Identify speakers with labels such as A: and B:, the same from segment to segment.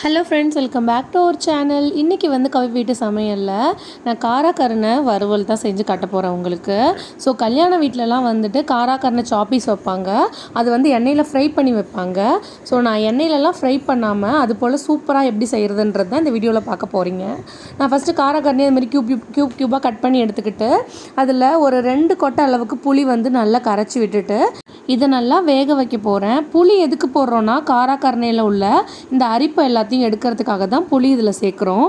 A: Hello friends welcome back to our channel இன்றைக்கி வந்து கவி வீட்டு சமையலில் நான் காராக்கருணை வறுவல் தான் செஞ்சு கட்ட போகிறேன் உங்களுக்கு. ஸோ கல்யாண வீட்டிலலாம் வந்துட்டு காராக்கருணை சாப்பீஸ் வைப்பாங்க. அது வந்து எண்ணெயில் ஃப்ரை பண்ணி வைப்பாங்க. ஸோ நான் எண்ணெயிலலாம் ஃப்ரை பண்ணாமல் அது போல் சூப்பராக எப்படி செய்கிறதுன்றது தான் இந்த வீடியோவில் பார்க்க போகிறீங்க நான் ஃபஸ்ட்டு காராக்கருணை அது மாதிரி க்யூப் க்யூப் க்யூப் க்யூபாக கட் பண்ணி எடுத்துக்கிட்டு அதில் ஒரு ரெண்டு கொட்டை அளவுக்கு புளி வந்து நல்லா கரைச்சி விட்டுட்டு இதை நல்லா வேக வைக்க போகிறேன் புளி எதுக்கு போடுறோன்னா காராக்கருணையில் உள்ள இந்த அரிப்பை எல்லாத்தையும் எடுக்கிறதுக்காக தான் புளி இதில் சேர்க்குறோம்.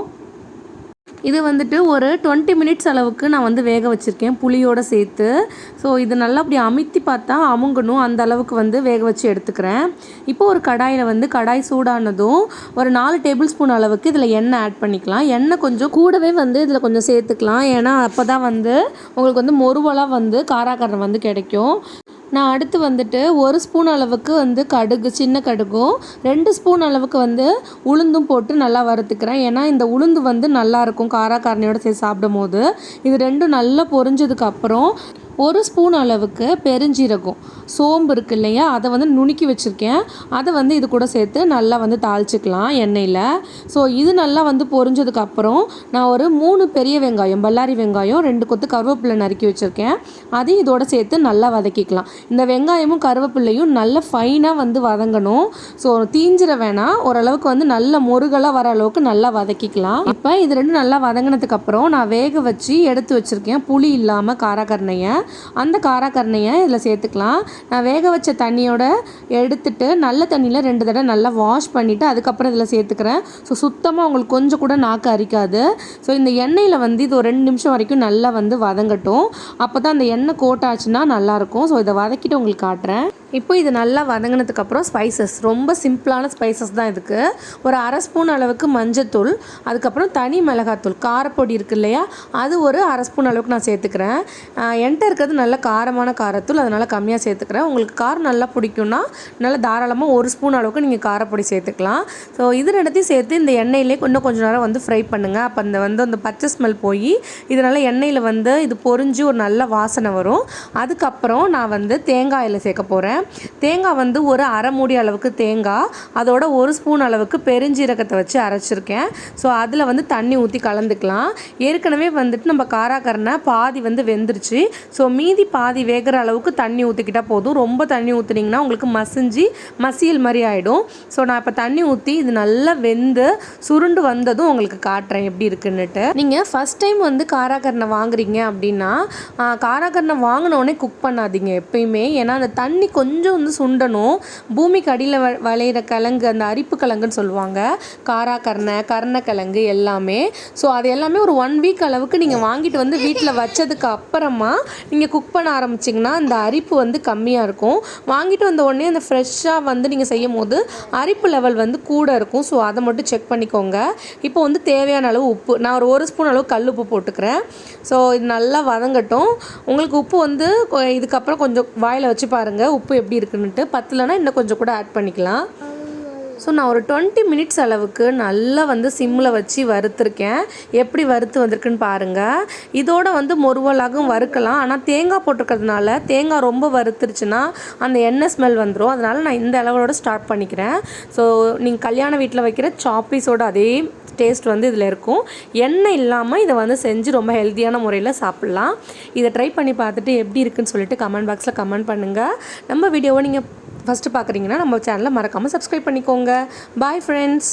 A: இது வந்துட்டு ஒரு டுவெண்ட்டி மினிட்ஸ் அளவுக்கு நான் வந்து வேக வச்சுருக்கேன் புளியோடு சேர்த்து. ஸோ இது நல்லா அப்படி அமுத்தி பார்த்தா அமுங்கணும். அந்த அளவுக்கு வந்து வேக வச்சு எடுத்துக்கிறேன். இப்போ ஒரு கடாயில் வந்து கடாய் சூடானதும் ஒரு நாலு டேபிள் ஸ்பூன் அளவுக்கு இதில் எண்ணெய் ஆட் பண்ணிக்கலாம். எண்ணெய் கொஞ்சம் கூடவே வந்து இதில் கொஞ்சம் சேர்த்துக்கலாம். ஏன்னா அப்போ தான் வந்து உங்களுக்கு வந்து மொருவலாக வந்து காராக்கரணை வந்து கிடைக்கும். நான் அடுத்து வந்துட்டு ஒரு ஸ்பூன் அளவுக்கு வந்து கடுகு சின்ன கடுகும். ரெண்டு ஸ்பூன் அளவுக்கு வந்து உளுந்தும் போட்டு நல்லா வறுத்துக்கிறேன். ஏன்னா இந்த உளுந்து வந்து நல்லாயிருக்கும் காராக்காரணியோட சேர்த்து சாப்பிடும் போது இது ரெண்டும் நல்லா பொரிஞ்சதுக்கப்புறம் ஒரு ஸ்பூன் அளவுக்கு பெருஞ்சீரகம். சோம்பு இருக்கு இல்லையா? அதை வந்து நுணுக்கி வச்சுருக்கேன். அதை வந்து இது கூட சேர்த்து நல்லா வந்து தாளிச்சிக்கலாம் எண்ணெயில். ஸோ இது நல்லா வந்து பொரிஞ்சதுக்கப்புறம் நான் ஒரு மூணு பெரிய வெங்காயம் பல்லாரி வெங்காயம் ரெண்டு கொத்து கருவேப்பிலை நறுக்கி வச்சுருக்கேன். அதையும் இதோட சேர்த்து நல்லா வதக்கிக்கலாம். இந்த வெங்காயமும் கருவேப்பிலையும் நல்லா ஃபைனாக வந்து வதங்கணும். ஸோ தீஞ்சிர வேணாம். ஓரளவுக்கு வந்து நல்ல முருகலாக வர அளவுக்கு நல்லா வதக்கிக்கலாம். இப்போ இது ரெண்டும் நல்லா வதங்கினதுக்கப்புறம் நான் வேக வச்சு எடுத்து வச்சுருக்கேன். புளி இல்லாமல் காராக்கரணையை. அந்த காராக்கரணையை இதில் சேர்த்துக்கலாம். நான் வேக வச்ச தண்ணியோட எடுத்துட்டு நல்ல தண்ணியில் ரெண்டு தடவை நல்லா வாஷ் பண்ணிவிட்டு அதுக்கப்புறம் இதில் சேர்த்துக்கிறேன். ஸோ சுத்தமாக உங்களுக்கு கொஞ்சம் கூட நாக்கு அரிக்காது. ஸோ இந்த எண்ணெயில் வந்து இது ஒரு ரெண்டு நிமிஷம் வரைக்கும் நல்லா வந்து வதங்கட்டும். அப்போ தான் அந்த எண்ணெய் கோட்டாச்சுன்னா நல்லாயிருக்கும். ஸோ இதை வதக்கிட்டு உங்களுக்கு காட்டுறேன். இப்போ இது நல்லா வதங்கினதுக்கப்புறம் ஸ்பைசஸ் ரொம்ப சிம்பிளான ஸ்பைசஸ் தான் இதுக்கு. ஒரு அரை ஸ்பூன் அளவுக்கு மஞ்சத்தூள் அதுக்கப்புறம் தனி மிளகாத்தூள். காரப்பொடி இருக்கு இல்லையா? அது ஒரு அரை ஸ்பூன் அளவுக்கு நான் சேர்த்துக்கிறேன். என்கிட்ட இருக்கிறது நல்ல காரமான காரத்தூள் அதனால் கம்மியாக சேர்த்துக்கிறேன். உங்களுக்கு காரம் நல்லா பிடிக்கும்னா நல்லா தாராளமாக ஒரு ஸ்பூன் அளவுக்கு நீங்கள் காரப்பொடி சேர்த்துக்கலாம். ஸோ இது ரெண்டத்தையும் சேர்த்து இந்த எண்ணெயிலே இன்னும் கொஞ்சம் நேரம் வந்து ஃப்ரை பண்ணுங்கள் அப்போ அந்த வந்து அந்த பச்சை ஸ்மெல் போய் இதனால் எண்ணெயில் வந்து இது பொரிஞ்சு ஒரு நல்ல வாசனை வரும். அதுக்கப்புறம் நான் வந்து தேங்காயில் சேர்க்க போகிறேன் தேங்காய் வந்து ஒரு அரை மூடி அளவுக்கு தேங்காய் அதோட ஒரு ஸ்பூன் அளவுக்கு பெருஞ்சீரகத்தை வச்சு அரைச்சிருக்கேன். ஸோ அதில் வந்து தண்ணி ஊற்றி கலந்துக்கலாம். ஏற்கனவே வந்துட்டு நம்ம காராக்கரனை பாதி வந்து வெந்துருச்சு. ஸோ மீதி பாதி வேகிற அளவுக்கு தண்ணி ஊற்றிக்கிட்டால் போதும். ரொம்ப தண்ணி ஊற்றுனீங்கன்னா உங்களுக்கு மசிஞ்சு மசியல் மாதிரி ஆகிடும் ஸோ நான் இப்போ தண்ணி ஊற்றி இது நல்லா வெந்து சுருண்டு வந்ததும் உங்களுக்கு காட்டுறேன் எப்படி இருக்குன்னுட்டு. நீங்கள் ஃபஸ்ட் டைம் வந்து காராக்கரனை வாங்குறீங்க அப்படின்னா காராக்கரனை வாங்கினோடனே குக் பண்ணாதீங்க எப்பயுமே. ஏன்னா அந்த தண்ணி கொஞ்சம் கொஞ்சம் வந்து சுண்டணும். பூமிக்கு அடியில் வ விளையிற கிழங்கு அந்த அரிப்பு கிழங்குன்னு சொல்லுவாங்க. காராக்கரணை கருணக்கிழங்கு எல்லாமே. ஸோ அது எல்லாமே ஒரு ஒன் வீக் அளவுக்கு நீங்கள் வாங்கிட்டு வந்து வீட்டில் வச்சதுக்கு அப்புறமா நீங்கள் குக் பண்ண ஆரம்பிச்சிங்கன்னா அந்த அரிப்பு வந்து கம்மியாக இருக்கும். வாங்கிட்டு வந்த உடனே அந்த ஃப்ரெஷ்ஷாக வந்து நீங்கள் செய்யும் போது அரிப்பு லெவல் வந்து கூட இருக்கும். ஸோ அதை மட்டும் செக் பண்ணிக்கோங்க. இப்போ வந்து தேவையான அளவு உப்பு. நான் ஒரு ஒரு ஸ்பூன் அளவு கல் உப்பு போட்டுக்கிறேன். ஸோ இது நல்லா வதங்கட்டும். உங்களுக்கு உப்பு வந்து இதுக்கப்புறம் கொஞ்சம் வாயில் வச்சு பாருங்கள் உப்பு எப்படி இருக்குன்னுட்டு பத்தலைன்னா இன்னும் கொஞ்சம் கூட ஆட் பண்ணிக்கலாம். ஸோ நான் ஒரு டுவெண்ட்டி மினிட்ஸ் அளவுக்கு நல்லா வந்து சிம்மில் வச்சு வறுத்துருக்கேன். எப்படி வறுத்து வந்திருக்குன்னு பாருங்கள் இதோட வந்து மொருவலாகவும் வறுக்கலாம். ஆனால் தேங்காய் போட்டிருக்கிறதுனால தேங்காய் ரொம்ப வறுத்துருச்சுன்னா அந்த எண்ணெய் ஸ்மெல் வந்துடும் அதனால் நான் இந்த அளவோட ஸ்டார்ட் பண்ணிக்கிறேன். ஸோ நீங்கள் கல்யாண வீட்டில் வைக்கிற சாப்பீஸோட அதே டேஸ்ட் வந்து இதில் இருக்கும். எண்ணெய் இல்லாமல் இதை வந்து செஞ்சு ரொம்ப ஹெல்த்தியான முறையில் சாப்பிட்லாம். இதை ட்ரை பண்ணி பார்த்துட்டு எப்படி இருக்குன்னு சொல்லிட்டு கமெண்ட் பாக்ஸில் கமெண்ட் பண்ணுங்கள் நம்ம வீடியோவை நீங்கள் ஃபஸ்ட்டு பார்க்குறீங்கன்னா நம்ம சேனலை மறக்காமல் சப்ஸ்கிரைப் பண்ணிக்கோங்க. Bye friends